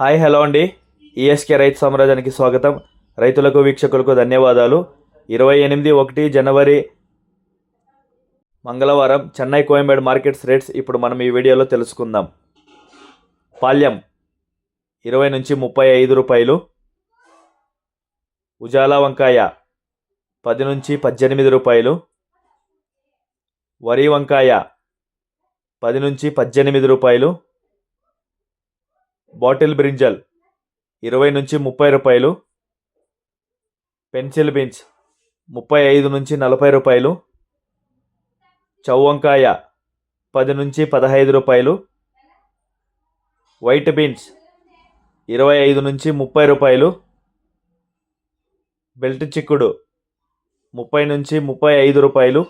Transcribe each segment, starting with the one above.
Hi hello అండి. ESK రైతు సామ్రాజ్యానికి స్వాగతం. రైతులకు వీక్షకులకు ధన్యవాదాలు. ఇరవై ఎనిమిది ఒకటి జనవరి మంగళవారం చెన్నై కోయంబేడు మార్కెట్స్ రేట్స్ ఇప్పుడు మనం ఈ వీడియోలో తెలుసుకుందాం. పాల్యం ఇరవై నుంచి ముప్పై ఐదు రూపాయలు. ఉజాలా వంకాయ పది నుంచి పద్దెనిమిది రూపాయలు. వరి వంకాయ పది నుంచి పద్దెనిమిది రూపాయలు. బాటిల్ బ్రింజల్ ఇరవై నుంచి ముప్పై రూపాయలు. పెన్సిల్ బీన్స్ ముప్పై ఐదు నుంచి నలభై రూపాయలు. చౌవంకాయ పది నుంచి పదహైదు రూపాయలు. వైట్ బీన్స్ ఇరవై ఐదు నుంచి ముప్పై రూపాయలు. బెల్ట్ చిక్కుడు ముప్పై నుంచి ముప్పై ఐదు రూపాయలు.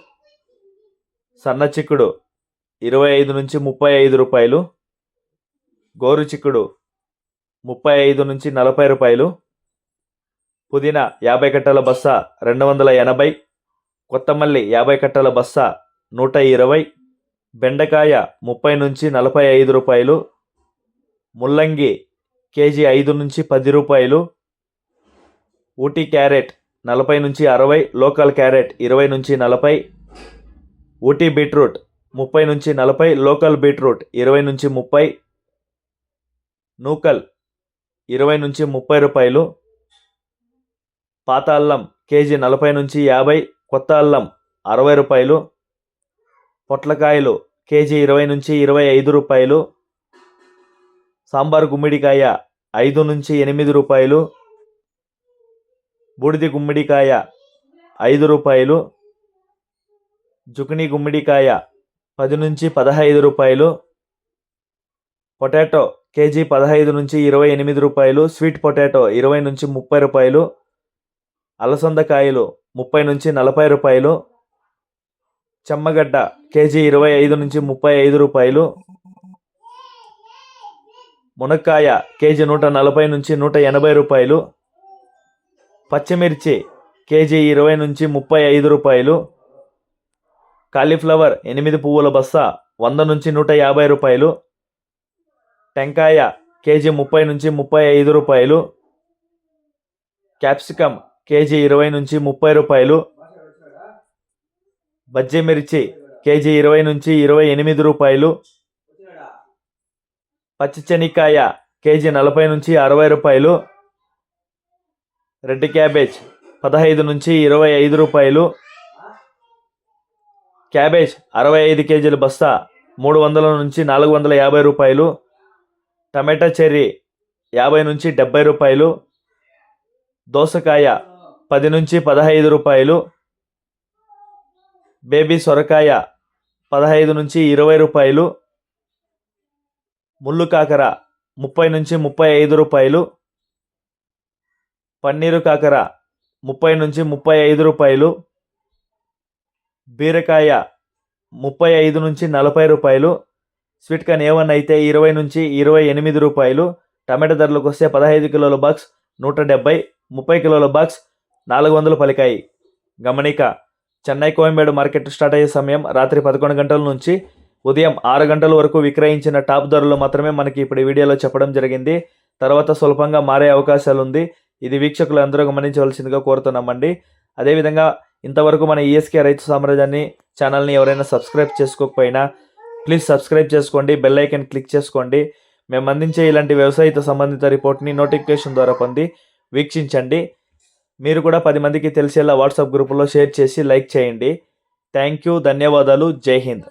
సన్న చిక్కుడు ఇరవై ఐదు నుంచి ముప్పై ఐదు రూపాయలు. గోరు చిక్కుడు ముప్పై ఐదు నుంచి నలభై రూపాయలు. పుదీనా యాభై కట్టల బస్స రెండు వందల ఎనభై. కొత్తమల్లి యాభై కట్టల బస్స నూట ఇరవై. బెండకాయ ముప్పై నుంచి నలభై ఐదు రూపాయలు. ముల్లంగి కేజీ ఐదు నుంచి పది రూపాయలు. ఊటీ క్యారెట్ నలభై నుంచి అరవై. లోకల్ క్యారెట్ ఇరవై నుంచి నలభై. ఊటీ బీట్రూట్ ముప్పై నుంచి నలభై. లోకల్ బీట్రూట్ ఇరవై నుంచి ముప్పై. నూకల్ ఇరవై నుంచి ముప్పై రూపాయలు. పాత అల్లం కేజీ నలభై నుంచి యాభై కొత్త అల్లం అరవై రూపాయలు. పొట్లకాయలు కేజీ ఇరవై నుంచి ఇరవై ఐదు రూపాయలు. సాంబార్ గుమ్మిడికాయ ఐదు నుంచి ఎనిమిది రూపాయలు. బూడిది గుమ్మిడికాయ ఐదు రూపాయలు. జుకినీ గుమ్మిడికాయ పది నుంచి పదహైదు రూపాయలు. పొటాటో కేజీ పదహైదు నుంచి ఇరవై ఎనిమిది రూపాయలు స్వీట్ పొటాటో ఇరవై నుంచి ముప్పై రూపాయలు అలసందకాయలు ముప్పై నుంచి నలభై రూపాయలు చెమ్మగడ్డ కేజీ ఇరవై ఐదు నుంచి ముప్పై ఐదు రూపాయలు మునక్కాయ కేజీ నూట నలభై నుంచి నూట ఎనభై రూపాయలు పచ్చిమిర్చి కేజీ ఇరవై నుంచి ముప్పై ఐదు రూపాయలు కాలీఫ్లవర్ ఎనిమిది పువ్వుల బస్తా వంద నుంచి నూట యాభై రూపాయలు టెంకాయ కేజీ ముప్పై నుంచి ముప్పై ఐదు రూపాయలు. క్యాప్సికమ్ కేజీ ఇరవై నుంచి ముప్పై రూపాయలు. బజ్జీ మిర్చి కేజీ ఇరవై నుంచి ఇరవై ఎనిమిది రూపాయలు. పచ్చి కేజీ నలభై నుంచి అరవై రూపాయలు. రెడ్ క్యాబేజ్ పదహైదు నుంచి ఇరవై ఐదు రూపాయలు. క్యాబేజ్ అరవై ఐదు కేజీల బస్తా మూడు వందల నుంచి నాలుగు వందల యాభై రూపాయలు. టమాటా చెర్రీ యాభై నుంచి డెబ్బై రూపాయలు దోసకాయ పది నుంచి పదహైదు రూపాయలు బేబీ సొరకాయ పదహైదు నుంచి ఇరవై రూపాయలు ముళ్ళు కాకర ముప్పై నుంచి ముప్పై ఐదు రూపాయలు పన్నీరు కాకర ముప్పై నుంచి ముప్పై ఐదు రూపాయలు బీరకాయ ముప్పై ఐదు నుంచి నలభై రూపాయలు స్వీట్ కార్న్ ఏవన్ అయితే ఇరవై నుంచి ఇరవై ఎనిమిది రూపాయలు టమాటా ధరలకు వస్తే పదహైదు కిలోల బాక్స్ నూట డెబ్బై ముప్పై కిలోల బాక్స్ నాలుగు వందలు పలికాయి. గమనిక చెన్నై కోయంబేడు మార్కెట్ స్టార్ట్ అయ్యే సమయం రాత్రి పదకొండు గంటల నుంచి ఉదయం ఆరు గంటల వరకు విక్రయించిన టాప్ ధరలు మాత్రమే మనకి ఇప్పుడు వీడియోలో చెప్పడం జరిగింది. తర్వాత స్వల్పంగా మారే అవకాశాలు ఉంది ఇది వీక్షకులు అందరూ గమనించవలసిందిగా కోరుతున్నామండి అదేవిధంగా ఇంతవరకు మన ఈఎస్కే రైతు సామ్రాజ్యాన్ని ఛానల్ని ఎవరైనా సబ్స్క్రైబ్ చేసుకోకపోయినా ప్లీజ్ సబ్స్క్రైబ్ చేసుకోండి బెల్ ఐకన్ క్లిక్ చేసుకోండి. మేము అందించే ఇలాంటి వ్యవసాయతో సంబంధిత రిపోర్ట్ని నోటిఫికేషన్ ద్వారా పొంది వీక్షించండి. మీరు కూడా పది మందికి తెలిసేలా వాట్సాప్ గ్రూపులో షేర్ చేసి లైక్ చేయండి. థ్యాంక్ యూ ధన్యవాదాలు జై హింద్.